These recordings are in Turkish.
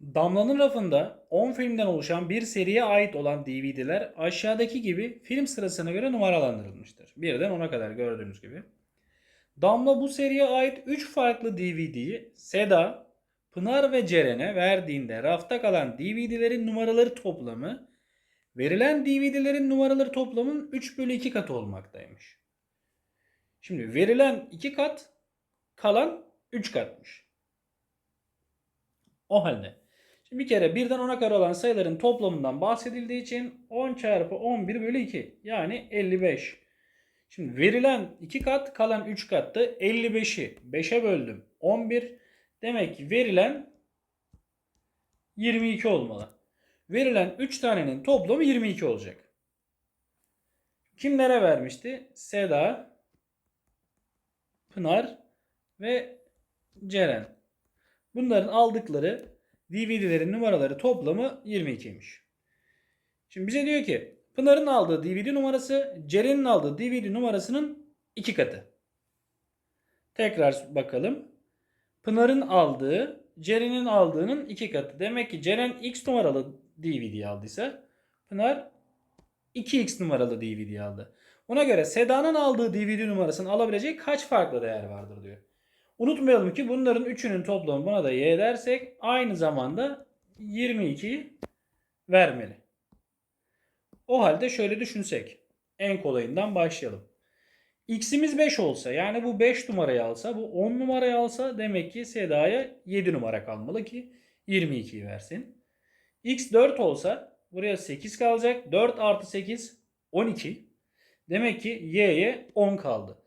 Damla'nın rafında 10 filmden oluşan bir seriye ait olan DVD'ler aşağıdaki gibi film sırasına göre numaralandırılmıştır. Birden 10'a kadar gördüğünüz gibi. Damla bu seriye ait 3 farklı DVD'yi Seda, Pınar ve Ceren'e verdiğinde rafta kalan DVD'lerin numaraları toplamı verilen DVD'lerin numaraları toplamının 3 bölü 2 katı olmaktaymış. Şimdi verilen 2 kat kalan 3 katmış. O halde şimdi bir kere birden 10'a kadar olan sayıların toplamından bahsedildiği için 10 çarpı 11 bölü 2 yani 55. Şimdi verilen 2 kat kalan 3 kattı. 55'i 5'e böldüm. 11. Demek ki verilen 22 olmalı. Verilen 3 tanenin toplamı 22 olacak. Kimlere vermişti? Seda, Pınar ve Ceren. Bunların aldıkları DVD'lerin numaraları toplamı 22'ymiş. Şimdi bize diyor ki Pınar'ın aldığı DVD numarası Ceren'in aldığı DVD numarasının 2 katı. Tekrar bakalım. Pınar'ın aldığı Ceren'in aldığının 2 katı. Demek ki Ceren X numaralı DVD aldıysa Pınar 2X numaralı DVD aldı. Ona göre Seda'nın aldığı DVD numarasını alabilecek kaç farklı değer vardır diyor. Unutmayalım ki bunların üçünün toplamı buna da y dersek aynı zamanda 22'yi vermeli. O halde şöyle düşünsek. En kolayından başlayalım. X'imiz 5 olsa yani bu 5 numarayı alsa bu 10 numarayı alsa demek ki Seda'ya 7 numara kalmalı ki 22'yi versin. X 4 olsa buraya 8 kalacak. 4 artı 8 12. Demek ki Y'ye 10 kaldı.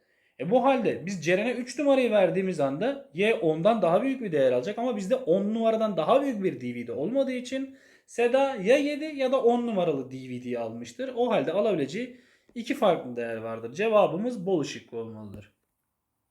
E bu halde biz Ceren'e 3 numarayı verdiğimiz anda Y 10'dan daha büyük bir değer alacak ama bizde 10 numaradan daha büyük bir DVD olmadığı için Seda ya 7 ya da 10 numaralı DVD almıştır. O halde alabileceği iki farklı değer vardır. Cevabımız bol ışıklı olmalıdır.